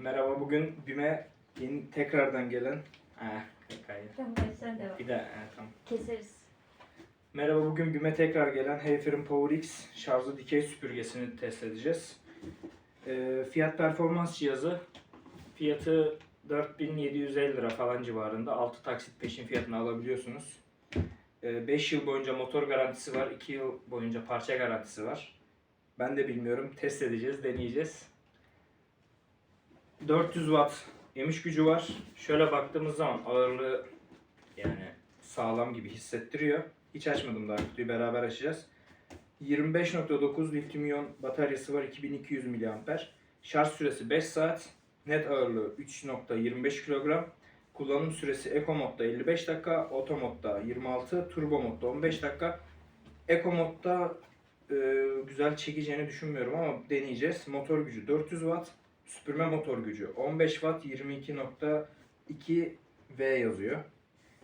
Merhaba bugün BİM'e yeni tekrardan gelen ha, hayır. Tamam hadi sen devam. Bir de ha, tamam. Keseriz. Merhaba bugün BİM'e tekrar gelen Hayfer'in Power X şarjlı dikey süpürgesini test edeceğiz. Ee, fiyat performans cihazı fiyatı 4750 lira falan civarında. 6 taksit peşin fiyatını alabiliyorsunuz. 5 yıl boyunca motor garantisi var. 2 yıl boyunca parça garantisi var. Ben de bilmiyorum. Test edeceğiz, deneyeceğiz. 400 watt emiş gücü var. Şöyle baktığımız zaman ağırlığı yani sağlam gibi hissettiriyor. Hiç açmadım daha kutuyu beraber açacağız. 25.9 lityum iyon bataryası var 2200 mAh. Şarj süresi 5 saat. Net ağırlığı 3.25 kilogram. Kullanım süresi Eco modda 55 dakika, Auto modda 26, Turbo modda 15 dakika. Eco modda e, güzel çekeceğini düşünmüyorum ama deneyeceğiz. Motor gücü 400 watt, süpürme motor gücü 15 watt 22.2 V yazıyor.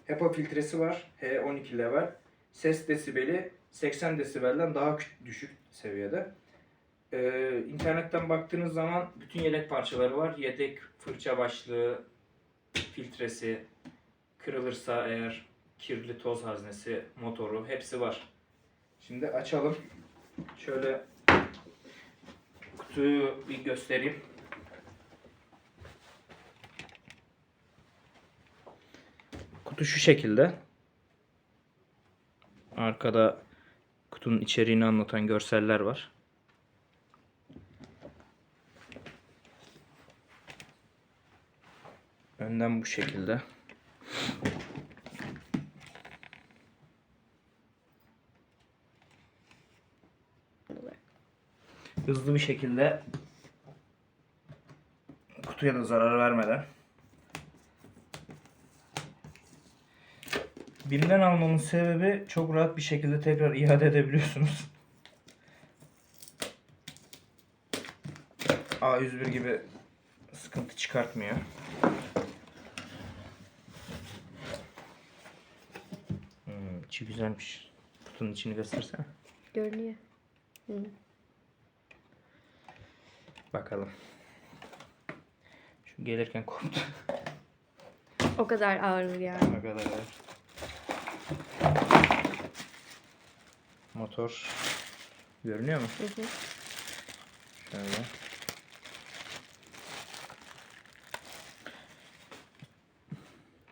HEPA filtresi var. H12 level. Ses desibeli 80 desibelden daha düşük seviyede. Ee, internetten baktığınız zaman bütün yedek parçaları var. Yedek fırça başlığı, filtresi, kırılırsa eğer kirli toz haznesi, motoru hepsi var. Şimdi açalım. Şöyle kutuyu bir göstereyim. Kutu şu şekilde. Arkada kutunun içeriğini anlatan görseller var. Önden bu şekilde. Hızlı bir şekilde kutuya da zarar vermeden Bim'den almamın sebebi çok rahat bir şekilde tekrar iade edebiliyorsunuz. A101 gibi sıkıntı çıkartmıyor. Hmm, içi güzelmiş. Kutunun içini göstersene. Görünüyor. Bakalım. Şu gelirken koptu. O kadar ağır yani. Ne kadar ağır. Motor görünüyor mu? Hı hı. Şöyle.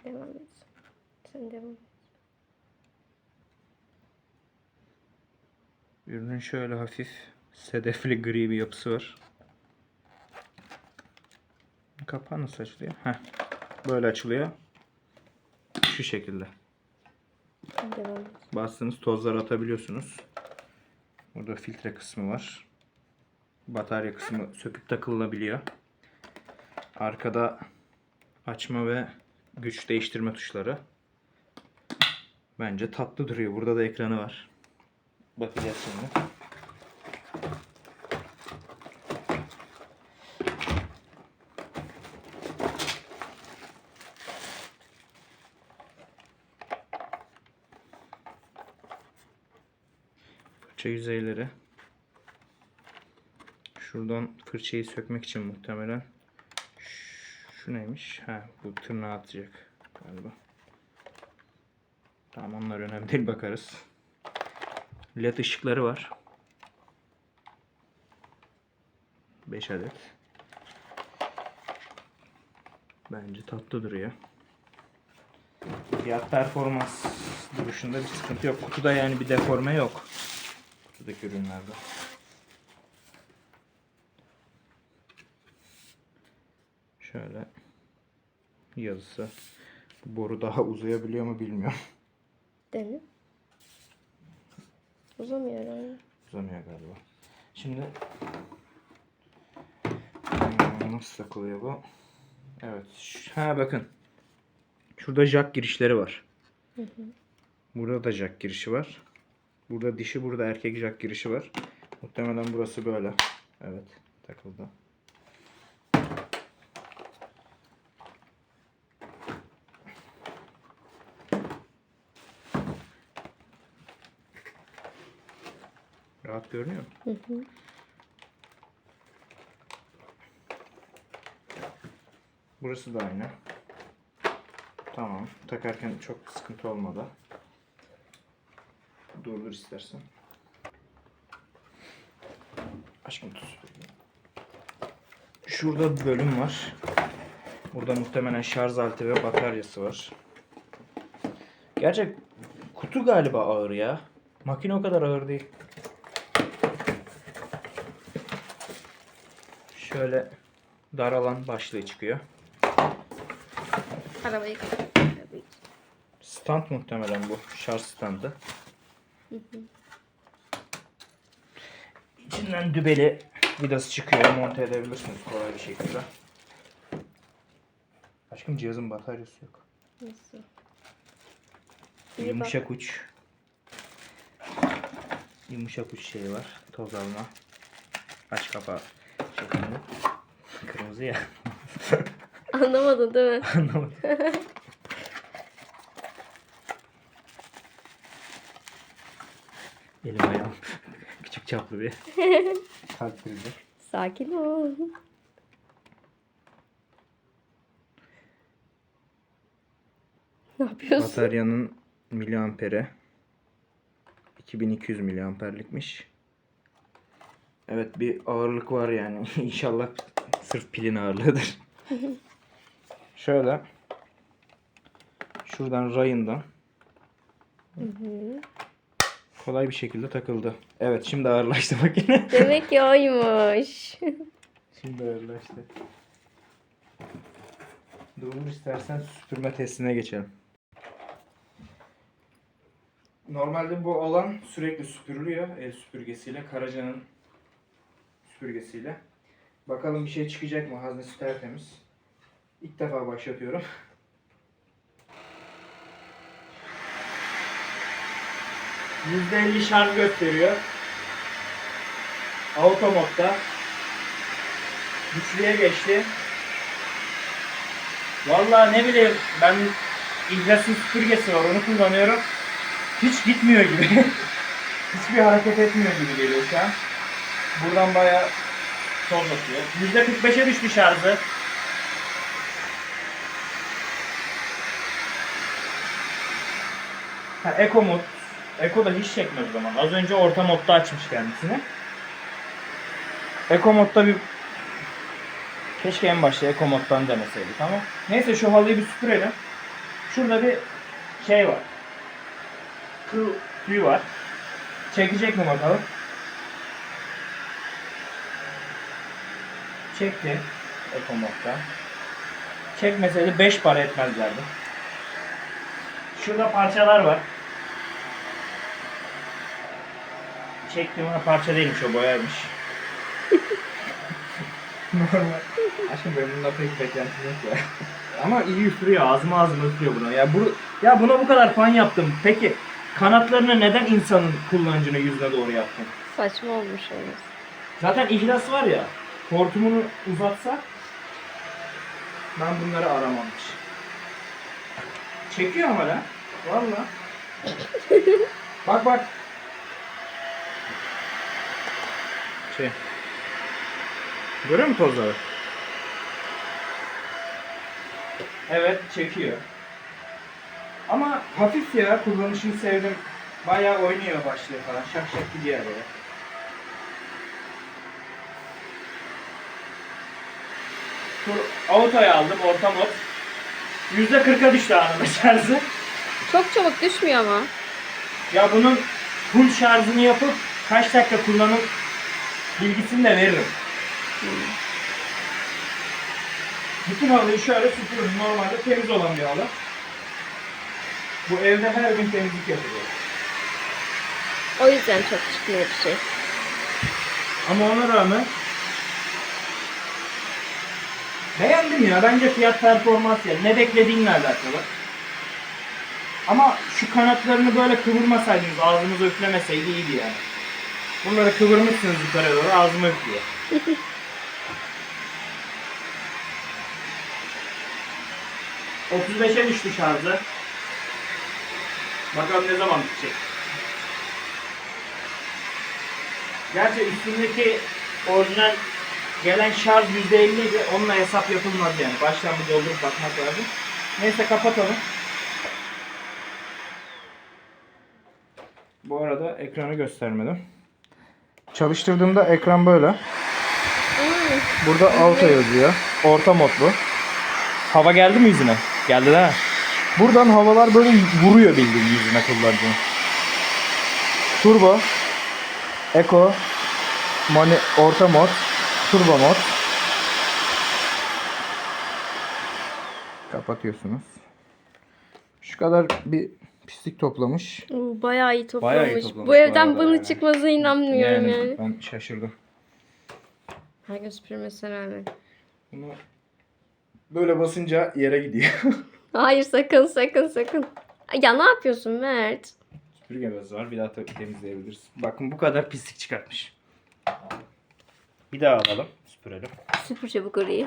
Devam et. Sen devam et. Ürünün şöyle hafif sedefli gri bir yapısı var. Kapağı nasıl açılıyor? Heh. Böyle açılıyor. Şu şekilde. Devam et. Bastığınız tozları atabiliyorsunuz. Burada filtre kısmı var. Batarya kısmı söküp takılabiliyor. Arkada açma ve güç değiştirme tuşları. Bence tatlı duruyor. Burada da ekranı var. Bakacağız şimdi. Fırça yüzeyleri. Şuradan fırçayı sökmek için muhtemelen. Şu neymiş? Ha, bu tırnağı atacak galiba. Tamam onlar önemli değil bakarız. LED ışıkları var. 5 adet. Bence tatlı duruyor. Fiyat performans duruşunda bir sıkıntı yok. Kutuda yani bir deforme yok. Kutudaki ürünlerde. Şöyle yazısı. Boru daha uzayabiliyor mu bilmiyorum. Dene. Uzamıyor herhalde. Uzamıyor galiba. Şimdi hmm, nasıl takılıyor bu? Evet. Ha bakın. Şurada jack girişleri var. Burada da jack girişi var. Burada dişi, burada erkek jack girişi var. Muhtemelen burası böyle. Evet, takıldı. Rahat görünüyor mu? Hı hı. Burası da aynı. Tamam. Takarken çok sıkıntı olmadı. Durdur istersen. Aşkım tut. Şurada bir bölüm var. Burada muhtemelen şarj aleti ve bataryası var. Gerçek kutu galiba ağır ya. Makine o kadar ağır değil. Şöyle dar alan başlığı çıkıyor. Arabayı. Stand muhtemelen bu. Şarj standı. İçinden dübeli vidası çıkıyor. Monte edebilirsiniz kolay bir şekilde. Aşkım cihazın bataryası yok. Nasıl? İyi bak. Yumuşak uç. Yumuşak uç şeyi var. Toz alma. Aç kapağı şeklinde. Kırmızı ya. Anlamadın değil mi? Anlamadım. Elim ayağım. Küçük çaplı bir kalp krizi. Sakin ol. Ne yapıyorsun? Bataryanın miliamperi 2200 miliamperlikmiş. Evet bir ağırlık var yani. İnşallah sırf pilin ağırlığıdır. Şöyle şuradan rayından kolay bir şekilde takıldı. Evet şimdi ağırlaştı makine. Demek ki oymuş. Şimdi ağırlaştı. Durdur istersen süpürme testine geçelim. Normalde bu alan sürekli süpürülüyor el süpürgesiyle, Karaca'nın süpürgesiyle. Bakalım bir şey çıkacak mı? Haznesi tertemiz. İlk defa başlatıyorum. %50 şarj gösteriyor. Auto modda. Güçlüye geçti. Vallahi ne bileyim ben İhlas'ın süpürgesi var onu kullanıyorum. Hiç gitmiyor gibi. Hiçbir hareket etmiyor gibi geliyor şu an. Buradan bayağı toz atıyor. %45'e düştü şarjı. Ha, Eco mod. Eco da hiç çekmez o zaman. Az önce orta modda açmış kendisini. Eco modda bir Keşke en başta Eco moddan deneseydik ama. Neyse şu halıyı bir süpürelim. Şurada bir şey var. Kıl tüyü var. Çekecek mi bakalım? Çekti. Eco modda. Çekmeseydi 5 para etmezlerdi. Şurada parçalar var. Çektiğim ama parça değilmiş o boyaymış. Normal. Aşkım benim bundan pek beklentim yok ya. Ama iyi üflüyor, ağzıma ağzıma üflüyor buna. Ya bu ya buna bu kadar fan yaptım. Peki kanatlarını neden insanın kullanıcının yüzüne doğru yaptın? Saçma olmuş olması. Zaten ihlas var ya. Hortumunu uzatsa ben bunları aramamış. Çekiyor ama lan. Valla. bak bak. Şey. Görüyor musun tozları? Evet çekiyor. Ama hafif ya kullanışını sevdim. Bayağı oynuyor başlığı falan. Şak şak gidiyor. Şu auto'yu aldım orta mod. %40'a düştü anında şarjı. Çok çabuk düşmüyor ama. Ya bunun full şarjını yapıp kaç dakika kullanıp bilgisini de veririm. Bütün halıyı şöyle süpürürüm. Normalde temiz olan bir halı. Bu evde her gün temizlik yapılıyor. O yüzden çok çıkmıyor bir şey. Ama ona rağmen beğendim ya. Bence fiyat performans ya. Ne beklediğinle alakalı. Ama şu kanatlarını böyle kıvırmasaydınız, ağzınıza üflemeseydi iyiydi yani. Bunları kıvırmışsınız yukarı doğru, ağzıma üflüyor. ...35'e düştü şarjı. Bakalım ne zaman bitecek. Gerçi üstündeki orijinal gelen şarj %50 idi. Onunla hesap yapılmaz yani. Baştan bir doldurup bakmak lazım. Neyse kapatalım. Bu arada ekranı göstermedim. Çalıştırdığımda ekran böyle. Burada auto yazıyor. Orta modlu. Hava geldi mi yüzüne? Geldi mi? Buradan havalar böyle vuruyor bildiğin yüzüne kullanıcının. Turbo, Eco, mani, orta mod, turbo mod. Kapatıyorsunuz. Şu kadar bir pislik toplamış. Oo, Bayağı iyi toplamış. Bayağı iyi toplamış Bu bu evden arada bunun yani. çıkmasına inanmıyorum yani. ben şaşırdım. Her süpürmesine rağmen. Bunu böyle basınca yere gidiyor. Hayır sakın sakın sakın. Ay, Ya ne yapıyorsun Mert? Süpürge bezi var. Bir daha tabii temizleyebiliriz. Bakın bu kadar pislik çıkartmış. Bir daha alalım. Süpürelim. Süpür çabuk orayı.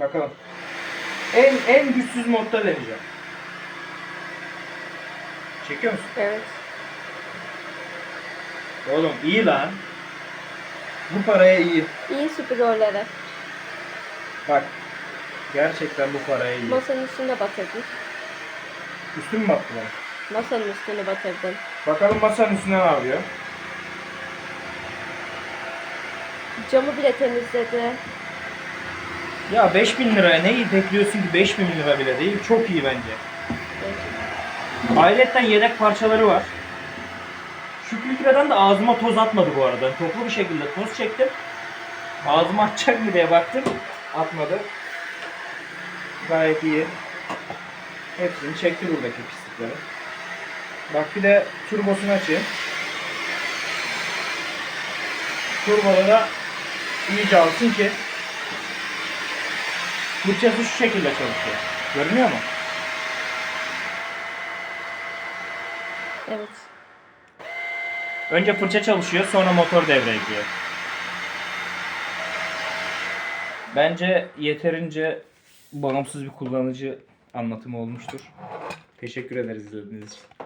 Bakalım. En en güçsüz modda deneyeceğim. Çekiyor musun? Evet. Oğlum iyi lan. Bu paraya iyi. İyi süpür oraları. Bak. Gerçekten bu paraya iyi. Masanın üstüne batırdın. Üstün mü battı bana? Masanın üstüne batırdın. Bakalım masanın üstüne ne yapıyor? Camı bile temizledi. Ya 5000 liraya neyi bekliyorsun ki 5000 lira bile değil. Çok iyi bence. Ayrıca yedek parçaları var. Şu filtreden de ağzıma toz atmadı bu arada. Toplu bir şekilde toz çektim. Ağzıma atacak mı diye baktım. Atmadı. Gayet iyi. Hepsini çekti buradaki pislikleri. Bak bir de turbosunu açayım. Turboda da iyice alsın ki fırçası şu şekilde çalışıyor. Görünüyor mu? Evet. Önce fırça çalışıyor, sonra motor devreye giriyor. Bence yeterince bağımsız bir kullanıcı anlatımı olmuştur. Teşekkür ederiz izlediğiniz için.